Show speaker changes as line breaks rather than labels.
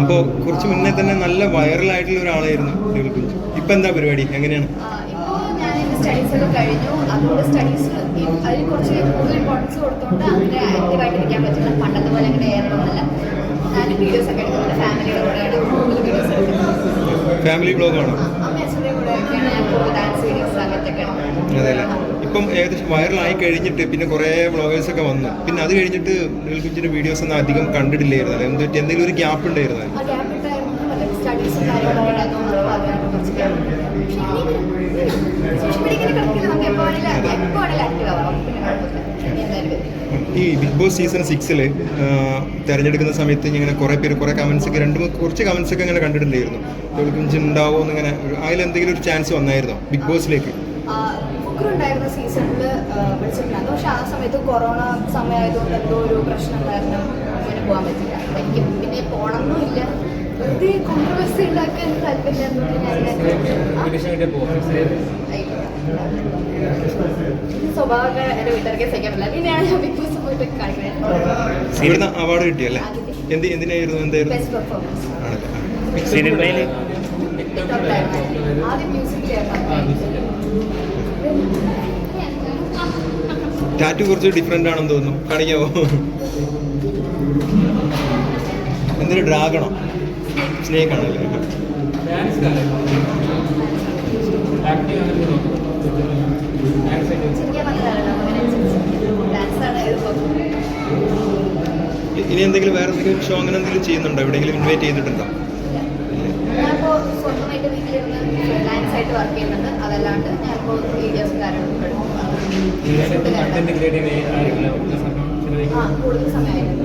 അപ്പോൾ കുറച്ച് മുന്നേ തന്നെ നല്ല വൈറൽ ആയിട്ടുള്ള ഒരാളായിരുന്നു ഇപ്പൊ കുഞ്ച്. ഇപ്പം എന്താ പരിപാടി? എങ്ങനെയാണ്?
കഴിഞ്ഞു. അതുകൊണ്ട് സ്റ്റഡീസ് അതിൽ കുറച്ച് കൂടുതൽ ഇമ്പോർട്ടൻസ് കൊടുത്തുകൊണ്ട് അങ്ങനെ ആക്റ്റീവായിട്ട് ഇരിക്കാൻ പറ്റില്ല. പണ്ടത്തെ പോലെ അങ്ങനെ ഏറണമെന്നല്ല ഞാൻ വീഡിയോസ് ഒക്കെ എടുക്കുന്നത് ഫാമിലിയുടെ കൂടെയാണ് കൂടുതൽ വീഡിയോസ് എടുക്കുന്നത്
ഫാമിലി ബ്ലോഗാണ്
അമ്മ അച്ഛന്റെ കൂടെയൊക്കെയാണ് ഞാൻ കൂടുതൽ ഡാൻസ് വീഡിയോസ് അങ്ങനത്തെ ഒക്കെ
ഇപ്പം ഏകദേശം വൈറലായി കഴിഞ്ഞിട്ട് പിന്നെ കുറേ വ്ളോഗേഴ്സൊക്കെ വന്നു. പിന്നെ അത് കഴിഞ്ഞിട്ട് ഡെവിൽ കുഞ്ചിന്റെ വീഡിയോസ് ഒന്നും അധികം കണ്ടിട്ടില്ലായിരുന്നു. എന്ത് പറ്റി? എന്തെങ്കിലും ഒരു ഗ്യാപ്പ് ഉണ്ടായിരുന്നു? ഈ ബിഗ് ബോസ് സീസൺ സിക്സിൽ തിരഞ്ഞെടുക്കുന്ന സമയത്ത് ഇങ്ങനെ കുറേ പേര് കുറേ കമൻസ് ഒക്കെ രണ്ട് കുറച്ച് കമൻസ് ഒക്കെ ഇങ്ങനെ കണ്ടിട്ടുണ്ടായിരുന്നു. ഉണ്ടാവോ കുഞ്ച് ഉണ്ടാവുമോ എന്ന് ഇങ്ങനെ അതിലെന്തെങ്കിലും ഒരു ചാൻസ് വന്നായിരുന്നോ ബിഗ് ബോസിലേക്ക്
ഉണ്ടായിരുന്ന സീസണിൽ വിളിച്ചിട്ടുണ്ടായിരുന്നു. പക്ഷെ ആ സമയത്ത് കൊറോണ സമയമായതുകൊണ്ട് എന്തോ ഒരു പ്രശ്നം കാരണം അങ്ങനെ പോകാൻ പറ്റില്ല. എനിക്ക് പിന്നെ പോകണമെന്നും ഇല്ല. വെറുതെ കോൺട്രവേഴ്സി ഉണ്ടാക്കാൻ താല്പര്യം സ്വഭാവമൊക്കെ എന്റെ വീട്ടുകാർക്ക് സഹിക്കാൻ പറ്റില്ല. പിന്നെയാണ് ഞാൻ ബിഗ് ബോസ് പോയിട്ട് കാണിക്കുന്നത്
അവാർഡ് കിട്ടിയല്ലേ? എന്ത് എന്തിനായിരുന്നു? എന്തായിരുന്നു?
ബെസ്റ്റ് പെർഫോമൻസ്
ആണല്ലേ.
ആദ്യം മ്യൂസിക്കിലായിരുന്നു
ടാറ്റു കുറച്ച് ഡിഫറെന്റ് ആണെന്ന് തോന്നുന്നു. കാണിക്കാമോ എന്തൊരു ഡ്രാഗണോ സ്നേക്ക് ആണല്ലേ? ഇനി എന്തെങ്കിലും വേറെ എന്തെങ്കിലും ഷോ അങ്ങനെ എന്തെങ്കിലും ചെയ്യുന്നുണ്ടോ? എവിടെയെങ്കിലും ഇൻവൈറ്റ് ചെയ്തിട്ടുണ്ടോ?
വർക്ക് ചെയ്യുന്നുണ്ട്. അതല്ലാണ്ട് ഞാനിപ്പോൾ വീഡിയോസ് കാര്യങ്ങളൊക്കെ കൂടുതൽ സമയമായിരുന്നു